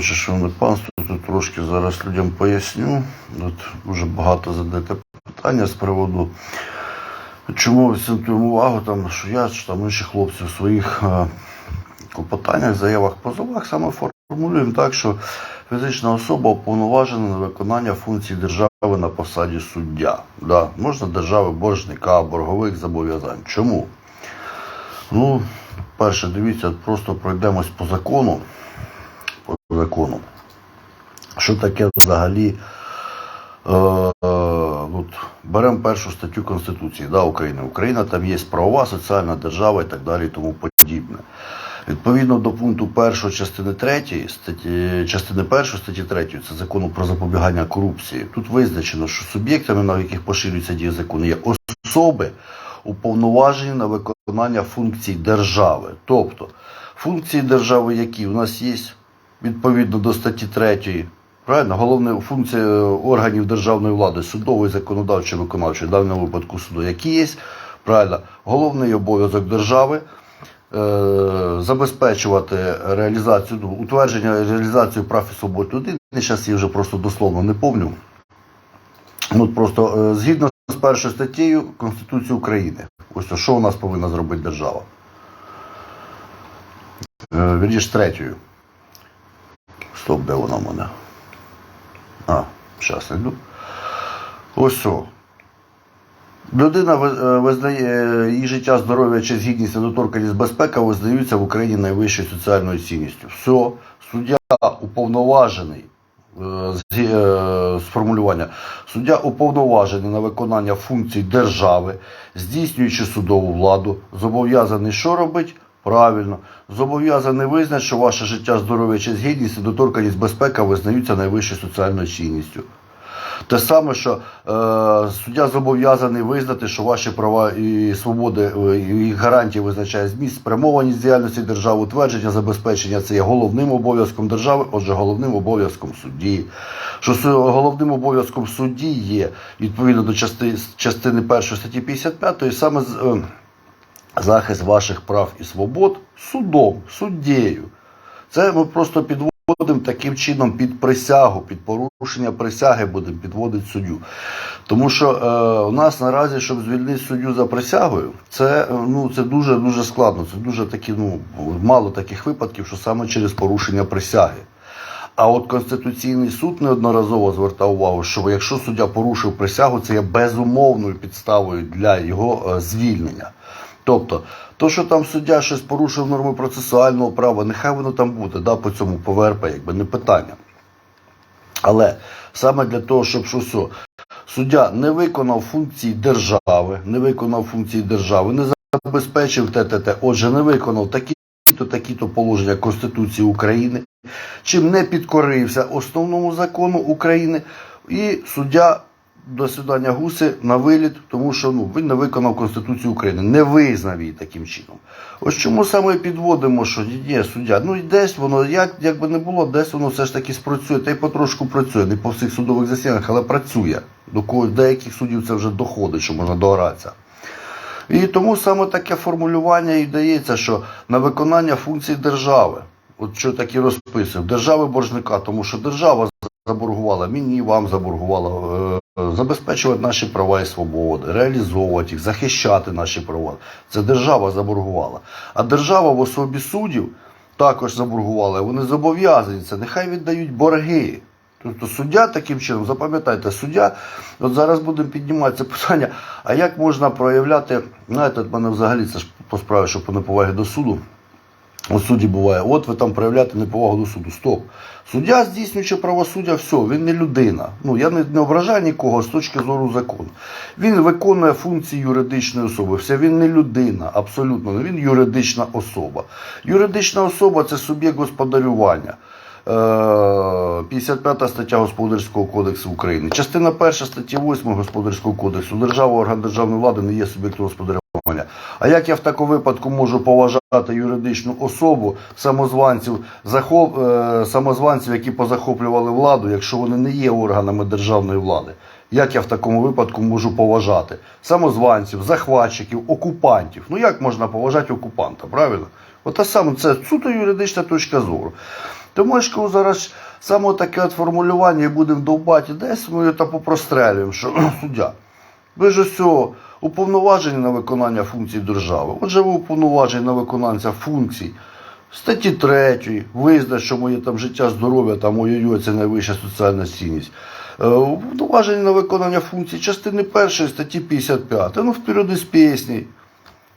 Шановне шановне панство, тут трошки зараз людям поясню. От дуже багато задаєте питання з приводу, чому акцентуємо увагу, там, що я чи там інші хлопці в своїх е, клопотаннях, заявах, позовах саме формулюємо так, що фізична особа уповноважена на виконання функцій держави на посаді суддя. Да, можна держави боржника, боргових зобов'язань. Чому? Ну, перше, дивіться, просто пройдемось по закону. Закону. Що таке взагалі? Е, е, беремо першу статтю Конституції да, України. Україна там є правова, соціальна держава і так далі і тому подібне. Відповідно до пункту 1 частини 3, статті, частини 1 статті 3, це закону про запобігання корупції. Тут визначено, що суб'єктами, на яких поширюється дія закону, є особи, уповноважені на виконання функцій держави. Тобто функції держави, які у нас є відповідно до статті 3, правильно, головна функція е, органів державної влади, судової, законодавчої, виконавчої, в даному випадку суду, які є, правильно, головний обов'язок держави. е, Забезпечувати реалізацію, ну, утвердження реалізацію прав і свобод людини. Зараз я вже просто дословно не помню. Ну, от просто е, згідно з першою статтею Конституції України. Ось що у нас повинна зробити держава. Е, Вірніше, третьою. Стоп, де вона в мене? А, зараз йду. Ось о. Людина е, визнає її життя, здоров'я чи гідність, недоторканість, безпека визнаються в Україні найвищою соціальною цінністю. Все, суддя уповноважений е, е, з формулювання. Суддя уповноважений на виконання функцій держави, здійснюючи судову владу, зобов'язаний що робить? Правильно, зобов'язаний визнати, що ваше життя, здоров'я чи гідність, недоторканість, безпека визнаються найвищою соціальною цінністю. Те саме, що е, суддя зобов'язаний визнати, що ваші права і свободи е, і гарантії визначає зміст, спрямованість діяльності держави, утвердження, забезпечення це є головним обов'язком держави, отже, головним обов'язком судді. Що головним обов'язком судді є відповідно до частини, частини 1 статті 55 саме з, е, захист ваших прав і свобод судом, суддєю. Це ми просто підводимо таким чином під присягу, під порушення присяги будемо підводити суддю. Тому що е, у нас наразі, щоб звільнити суддю за присягою, це, е, ну, це дуже дуже складно. Це дуже такі, ну, мало таких випадків, що саме через порушення присяги. А от Конституційний суд неодноразово звертав увагу, що якщо суддя порушив присягу, це є безумовною підставою для його е, звільнення. Тобто, то, що там суддя щось порушив норми процесуального права, нехай воно там буде, да, по цьому по ВРП, якби не питання. Але саме для того, щоб що все, суддя не виконав функції держави, не виконав функції держави, не забезпечив ТТТ, отже, не виконав такі-то, такі-то положення Конституції України, чим не підкорився основному закону України, і суддя до свидання гуси на виліт, тому що ну, він не виконав Конституцію України, не визнав її таким чином. Ось чому саме підводимо, що ні, суддя, ну і десь воно, як, як би не було, десь воно все ж таки спрацює, та й потрошку працює, не по всіх судових засіданнях, але працює. До кого деяких суддів це вже доходить, що можна догратися. І тому саме таке формулювання і дається, що на виконання функцій держави, от що так і розписує, держави боржника, тому що держава заборгувала мені, вам заборгувала е, забезпечувати наші права і свободи, реалізовувати їх, захищати наші права. Це держава заборгувала. А держава в особі суддів також заборгувала. Вони зобов'язані це. Нехай віддають борги. Тобто суддя таким чином, запам'ятайте, суддя, от зараз будемо піднімати це питання, а як можна проявляти, знаєте, от мене взагалі це ж по справі, що по неповагі до суду. У суді буває, от ви там проявляєте неповагу до суду. Стоп. Суддя, здійснюючи правосуддя, все, він не людина. Ну, я не, не ображаю нікого з точки зору закону. Він виконує функції юридичної особи. Все, він не людина, абсолютно. не. Він юридична особа. Юридична особа це суб'єкт господарювання. Е, 55 стаття Господарського кодексу України. Частина 1 статті 8 Господарського кодексу. Держава, орган державної влади не є суб'єктом господарювання. А як я в такому випадку можу поважати юридичну особу самозванців, захоп, е, самозванців, які позахоплювали владу, якщо вони не є органами державної влади? Як я в такому випадку можу поважати самозванців, захватчиків, окупантів? Ну як можна поважати окупанта, правильно? От те саме це суто юридична точка зору. Тому кажу, зараз саме таке от формулювання і будемо довбати десь, ми та попрострелюємо, що суддя. Ви ж усього уповноважені на виконання функцій держави. Отже, ви уповноважені на виконання функцій статті 3, визнать, що моє там життя, здоров'я, там ой-ой-ой, це найвища соціальна цінність. Е, Уповноважені на виконання функцій частини 1 статті 55. Ну, вперед із пісні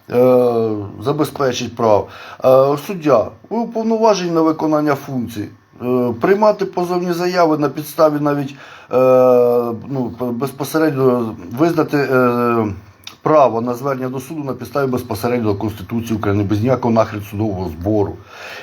е, забезпечить прав. Е, Суддя, ви уповноважені на виконання функцій. Приймати позовні заяви на підставі навіть ну, безпосередньо визнати право на звернення до суду на підставі безпосередньо Конституції України без ніякого нахрен судового збору.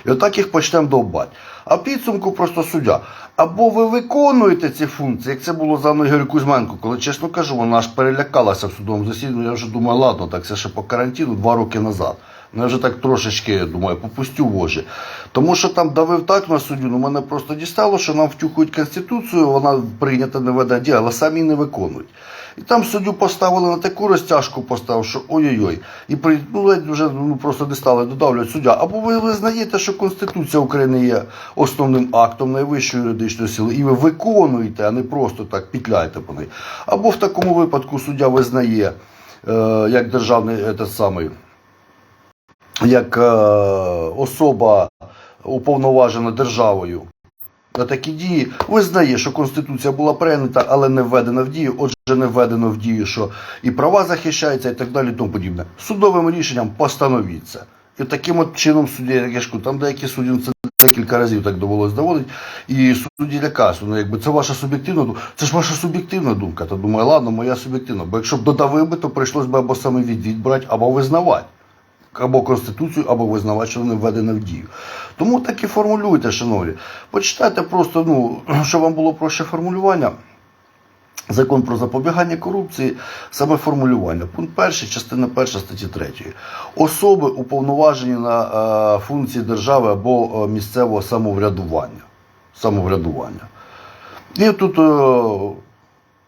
І отак їх почнемо довбати. А підсумку просто суддя. Або ви виконуєте ці функції, як це було за мною Ігорю Кузьменко, коли, чесно кажу, вона аж перелякалася в судовому засіданні. Я вже думаю, ладно, так це ще по карантину два роки назад. Ну, я вже так трошечки, думаю, попустю вожі. Тому що там давив так на суддю, ну мене просто дістало, що нам втюхують Конституцію, вона прийнята не веде діла, але самі не виконують. І там суддю поставили на таку розтяжку, поставив, що ой-ой-ой. І при, ну, вже ну, просто дістали, додавлюють суддя. Або ви визнаєте, що Конституція України є основним актом найвищої юридичної сили, і ви виконуєте, а не просто так пітляєте по неї. Або в такому випадку суддя визнає, е, як державний этот самий як е, особа уповноважена державою на такі дії, визнає, що Конституція була прийнята, але не введена в дію, отже, не введено в дію, що і права захищаються, і так далі, і тому подібне. Судовим рішенням постановіть це. І таким от чином судді, кажу, там деякі судді ну, це декілька разів так довелось доводити, і судді лякаються, ну якби це ваша суб'єктивна думка, це ж ваша суб'єктивна думка. То думаю, ладно, моя суб'єктивна. Бо якщо б додавив би, то прийшлось би або саме відвід брати, або визнавати або Конституцію, або визнавати, що не введено в дію. Тому так і формулюйте, шановні. Почитайте просто, ну, щоб вам було проще формулювання. Закон про запобігання корупції, саме формулювання. Пункт перший, частина перша статті 3. Особи уповноважені на е, функції держави або е, місцевого самоврядування. самоврядування. І тут е,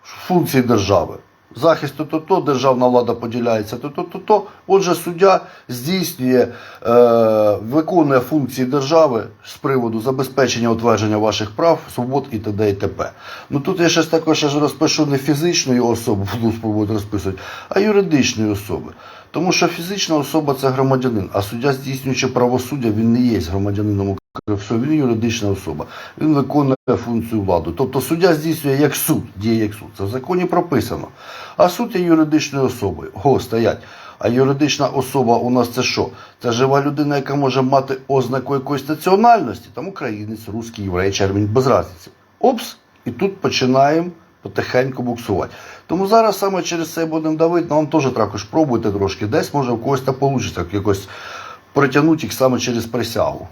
функції держави. Захист то-то-то, державна влада поділяється то-то-то-то. Отже, суддя здійснює, е, виконує функції держави з приводу забезпечення утвердження ваших прав, свобод і т.д. і т.п. Ну тут я ще також розпишу не фізичної особи, буду спробувати розписувати, а юридичної особи. Тому що фізична особа це громадянин, а суддя, здійснюючи правосуддя, він не є громадянином України. Все, він юридична особа. Він виконує функцію влади. Тобто суддя здійснює як суд, діє як суд. Це в законі прописано. А суд є юридичною особою. Го, стоять. А юридична особа у нас це що? Це жива людина, яка може мати ознаку якоїсь національності, там українець, русський, єврей, червень, без разниці. Опс, і тут починаємо потихеньку буксувати. Тому зараз саме через це будемо давити, ну, вам теж також пробуйте трошки. Десь може в когось та вийде якось притягнути їх саме через присягу.